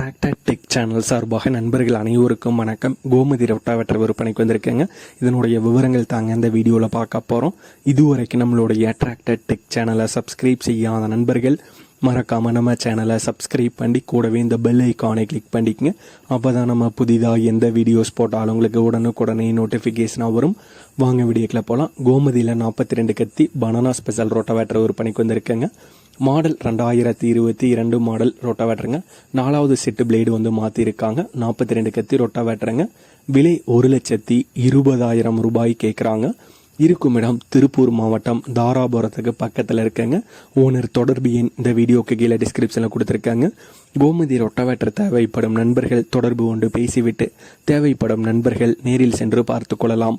Tractor tech channel சார்பாக நண்பர்கள் அனைவருக்கும் வணக்கம். கோமதி ரொட்டாவற்ற விற்பனைக்கு வந்திருக்கேங்க. இதனுடைய விவரங்கள் தாங்க இந்த வீடியோவில் பார்க்க போகிறோம் இதுவரைக்கும் நம்மளுடைய டிராக்டர் டெக் சேனலை சப்ஸ்கிரைப் செய்யாத நண்பர்கள் மறக்காம நம்ம சேனலை சப்ஸ்கிரைப் பண்ணி கூடவே இந்த பெல் ஐக்கானை கிளிக் பண்ணிக்கங்க. அப்போ தான் நம்ம புதிதாக எந்த வீடியோஸ் போட்டாலும் உங்களுக்கு உடனுக்குடனே நோட்டிஃபிகேஷனாக வரும். வாங்க வீடியோக்கில் போகலாம் கோமதியில் நாற்பத்தி ரெண்டு கத்தி பனானா ஸ்பெஷல் ரோட்டோவேட்டர் விற்பனைக்கு வந்திருக்கேங்க. மாடல் ரெண்டாயிரத்தி இருபத்தி இரண்டு மாடல் ரொட்டாவேட்டருங்க. நாலாவது செட்டு பிளேடு வந்து மாற்றிருக்காங்க நாற்பத்தி ரெண்டு கத்தி ரொட்டாவேட்டருங்க. விலை ஒரு லட்சத்தி இருபதாயிரம் ரூபாய் கேட்குறாங்க இருக்கும் இடம் திருப்பூர் மாவட்டம் தாராபுரத்துக்கு பக்கத்தில் இருக்கங்க. ஓனர் தொடர்பு எண் இந்த வீடியோக்கு கீழே டிஸ்கிரிப்ஷனில் கொடுத்துருக்காங்க. கோமதி ரொட்டவேட்டர் தேவைப்படும் நண்பர்கள் தொடர்பு கொண்டு பேசிவிட்டு தேவைப்படும் நண்பர்கள் நேரில் சென்று பார்த்து கொள்ளலாம்.